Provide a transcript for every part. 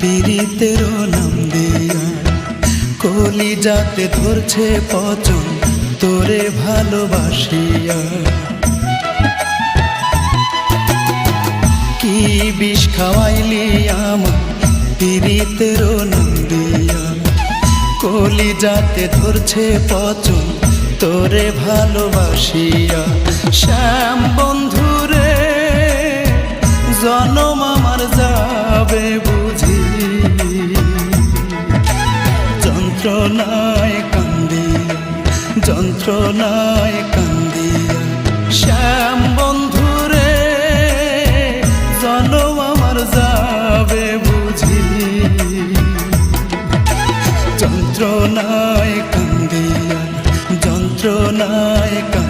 পীড়িতের নাম দিয়া। কলি যাতে ধরছে পচন, তোরে ভালোবাসিয়া। কি বিষ খাওয়াইলি আমার পীড়িতের নাম দিয়া। কলি যাতে ধরছে পচন, তোরে ভালোবাসিয়া। শ্যাম বন্ধুরে আমার যাবে বুঝি। যন্ত্রণায় কান্দিয়া যন্ত্রণায় কান্দিয়া শ্যাম বন্ধুরে জনম আমার যাবে বুঝি। যন্ত্রণায় কান্দিয়া যন্ত্রণায় কান্দিয়া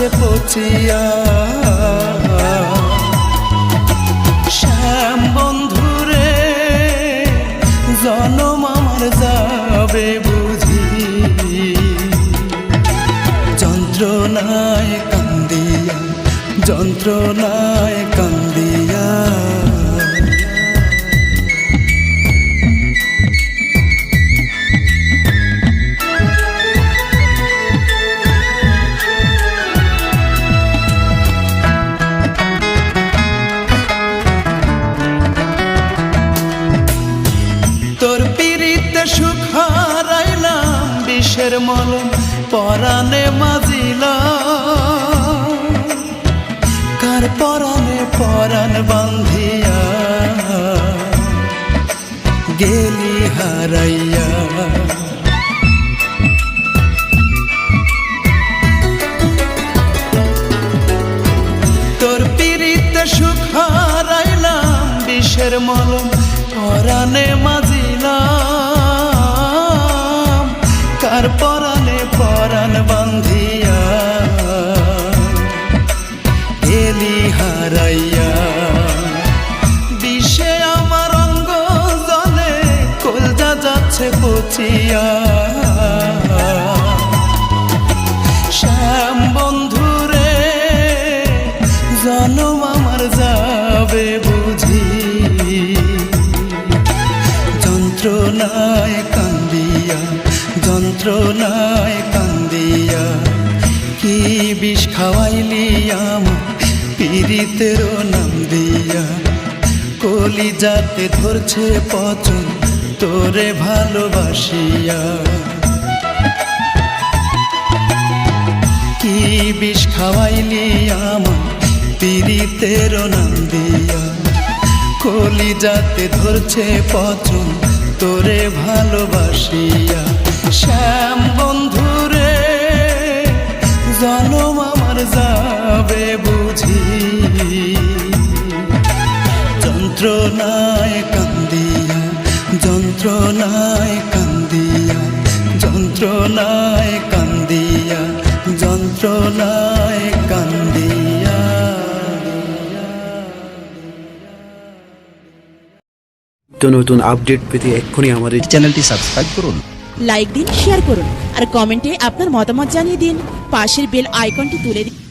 যাচ্ছে পচিয়া শ্যাম বন্ধুরে জনম আমার যাবে বুঝি। যন্ত্রণায় কান্দিয়া যন্ত্রণায় কান্দিয়া। বিষের মলম পরাণে মাজিলা। কার পরাণে পরাণ বান্ধিয়া? গেলি হারাইয়া। তোর পিড়িতে সুখ হারাইলাম, বিষের মলম পরাণে মাজিলাম কার পরাণে পরাণ বান্ধিয়া। এলি হারাইয়া। বিষে আমার অঙ্গ জলে কলজা যাচ্ছে পচিয়া। শ্যাম আমার যাবে বুঝি। যন্ত্রণায় কান্দিয়া যন্ত্রণায় কান্দিয়া কি বিষ খাওয়াইলি আমার পীড়িতের নাম দিয়া। কলি যাতে ধরছে পচন, তোরে ভালোবাসিয়া। কি বিষ খাওয়াইলি আমার পীড়িতের নাম দিয়া। কলি যাতে ধরছে পচন তোরে ভালোবাসিয়া। শ্যাম বন্ধুরে জনম আমার যাবে বুঝি। যন্ত্রণায় কান্দিয়া যন্ত্রণায় কান্দিয়া যন্ত্রণায় তো নতুন আপডেট পেতে এক্ষুনি আমাদের চ্যানেলটি সাবস্ক্রাইব করুন। লাইক দিন শেয়ার করুন। আর কমেন্টে আপনার মতামত জানিয়ে দিন। পাশের বেল আইকনটি তুলে দিন।